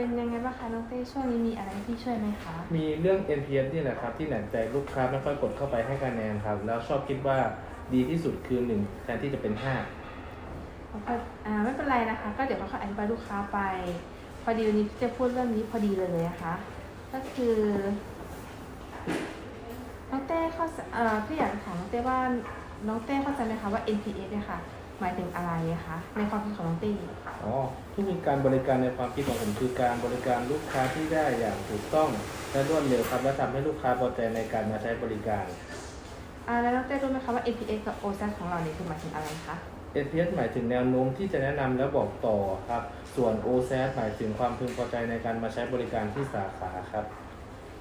เป็นยังไงบ้างคะน้องเต้ช่วงนี้มีอะไรให้พี่ช่วยไหมคะ มีเรื่อง NPS นี่แหละครับที่หนักใจลูกค้าไม่ค่อยกดเข้าไปให้คะแนนครับ แล้วชอบคิดว่าดีที่สุดคือหนึ่งแทนที่จะเป็นห้าแล้วก็อ่าไม่เป็นไรนะคะ ก็เดี๋ยวค่อยๆอธิบายลูกค้าไป พอดีวันนี้พี่จะพูดเรื่องนี้พอดีเลยนะคะ ก็คือน้องเต้เข้าใจเอ่อพี่อยากถามน้องเต้ว่าน้องเต้เข้าใจไหมคะว่า NPS เนี่ยค่ะ หมายถึงอะไรคะในความคิดของน้องเต้อ๋อทุกการบริการในความคิดของผมคือการบริการลูกค้าที่ได้อย่างถูกต้องและรวดเร็วครับและทำให้ลูกค้าพอใจในการมาใช้บริการอ่าแล้วน้องเต้รู้ไหมคะว่า NPS กับ OSAT ของเราเนี่ยคือหมายถึงอะไรคะ NPS หมายถึงแนวโน้มที่จะแนะนำและบอกต่อครับ ส่วน OSAT หมายถึงความพึงพอใจในการมาใช้บริการที่สาขาครับ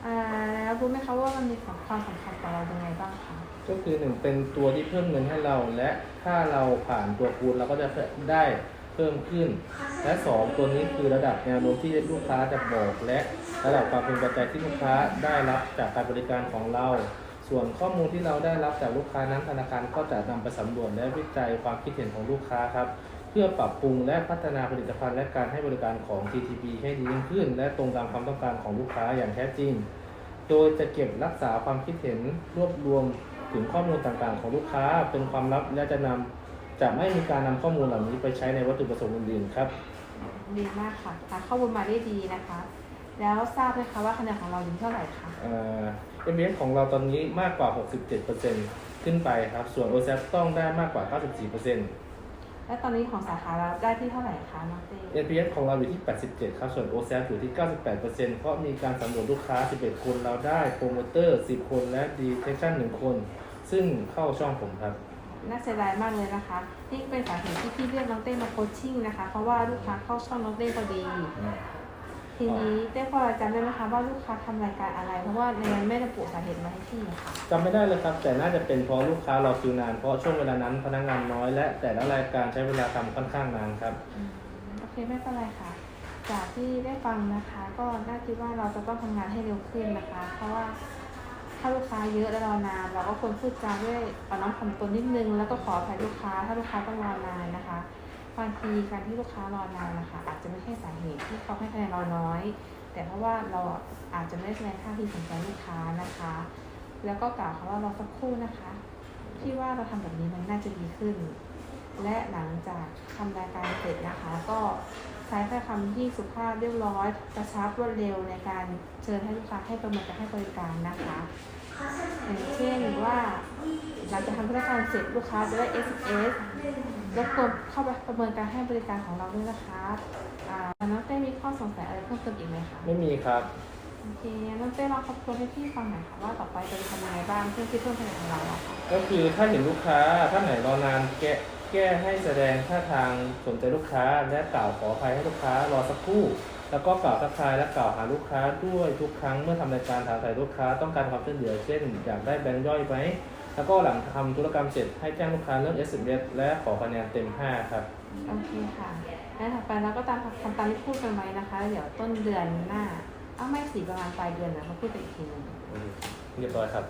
อ่าแล้วรู้ไหมคะว่ามันมีความสำคัญต่อเรายังไงบ้างคะ ก็คือหนึ่งเป็นตัวที่เพิ่มเงินให้เรา และถ้าเราผ่านตัวคูณเราก็จะได้เพิ่มขึ้น และสองตัวนี้คือระดับแนวโน้มที่ลูกค้าจะบอกและระดับความพึงพอใจที่ลูกค้าได้รับจากการบริการของเรา ส่วนข้อมูลที่เราได้รับจากลูกค้านั้นธนาคารก็จะนำไปสำรวจและวิจัยความคิดเห็นของลูกค้าครับเพื่อปรับปรุงและพัฒนาผลิตภัณฑ์และการให้บริการของ TTB ให้ดียิ่งขึ้น และตรงตามความต้องการของลูกค้าอย่างแท้จริง โดยจะเก็บรักษาความคิดเห็นรวบรวม ถึงข้อมูลต่างๆ ของลูกค้าเป็นความลับและจะนำจะไม่มีการนำข้อมูลเหล่านี้ไปใช้ในวัตถุประสงค์อื่นๆครับดีมากค่ะหาข้อมูลมาได้ดีนะคะ แล้วทราบไหมคะว่าคะแนนของเราอยู่ที่เท่าไหร่คะเอ่อ MBS ของเราตอนนี้มากกว่า 67%ขึ้นไปครับ ส่วน OSAP ต้องได้มากกว่า 94% และตอนนี้ของสาขาเราได้ที่เท่าไหร่คะน้องเต้ NPS ของเราอยู่ที่ 87 ครับ ส่วน OSAP อยู่ที่ 98%เพราะมีการสำรวจลูกค้า 11 คน เราได้โปรโมเตอร์ 10 คนและ Detection 1คน ซึ่งเข้าช่องผมครับ น่าเสียดายมากเลยนะคะ นี่เป็นสาเหตุที่พี่เรียกน้องเต้มาโคชชิ่งนะคะ เพราะว่าลูกค้าเข้าช่องน้องเต้พอดี ทีนี้เต้พอจำได้ไหมคะว่าลูกค้าทำรายการอะไร เพราะว่าในนั้นไม่ระบุสาเหตุมาให้พี่ค่ะจำไม่ได้เลยครับ แต่น่าจะเป็นเพราะลูกค้ารอคิวนาน เพราะช่วงเวลานั้นพนักงานน้อยและแต่ละรายการใช้เวลาทำค่อนข้างนานครับ อืมโอเคไม่เป็นไรค่ะ จากที่ได้ฟังนะคะ ก็น่าคิดว่าเราจะต้องทำงานให้เร็วขึ้นนะคะ เพราะว่าถ้าลูกค้าเยอะและรอนาน เราก็ควรพูดจาด้วยอ่อนน้อมถ่อมตนนิดนึงแล้วก็ขออภัยลูกค้า ถ้าลูกค้าต้องรอนานนะคะ บางทีการที่ลูกค้ารอนานนะคะอาจจะไม่ใช่สาเหตุที่เขาให้คะแนนเราน้อย แต่เพราะว่าเราอาจจะไม่ได้แสดงท่าทีสนใจลูกค้านะคะ แล้วก็กล่าวคำว่าราสักครู่นะคะที่ว่าเราทำแบบนี้มันน่าจะดีขึ้น และหลังจากทำรายการเสร็จนะคะ ก็ใช้ถ้อยคำที่สุภาพเรียบร้อยกระชับรวดเร็วในการเชิญให้ลูกค้าให้ประเมินการให้บริการนะคะอย่างเช่นว่าหลังจากทำธุรการเสร็จลูกค้าจะได้ SMS รบกวนเข้าไปประเมินการให้บริการของเราด้วยนะคะอ่าน้องเต้มีข้อสงสัยอะไรเพิ่มเติมอีกไหมคะไม่มีครับ โอเคน้องเต้ลองคำทวนให้พี่ฟังหน่อยค่ะว่าต่อไปจะทำยังไงบ้างเพื่อที่เพิ่มคะแนนของเราอะค่ะก็คือถ้าเห็นลูกค้าท่านไหนรอนานแก้แก้ให้แสดงท่าทางสนใจลูกค้า และกล่าวขออภัยให้ลูกค้ารอสักครู่ แล้วก็กล่าวทักทายและกล่าวหาลูกค้าด้วยทุกครั้งเมื่อทำรายการถามถ่ายลูกค้าต้องการความช่วยเหลือเช่นอยากได้แบงค์ย่อยไหม แล้วก็หลังทำธุรกรรมเสร็จให้แจ้งลูกค้าเรื่อง SMS และขอคะแนนเต็ม 5 ครับ โอเคค่ะแล้วถัดไปเราก็ตามทำตามที่พูดกันไว้นะคะ เดี๋ยวต้นเดือนหน้า เอ้าไม่สิประมาณปลายเดือนนะมาพูดกันอีกทีหนึง เรียบร้อยครับ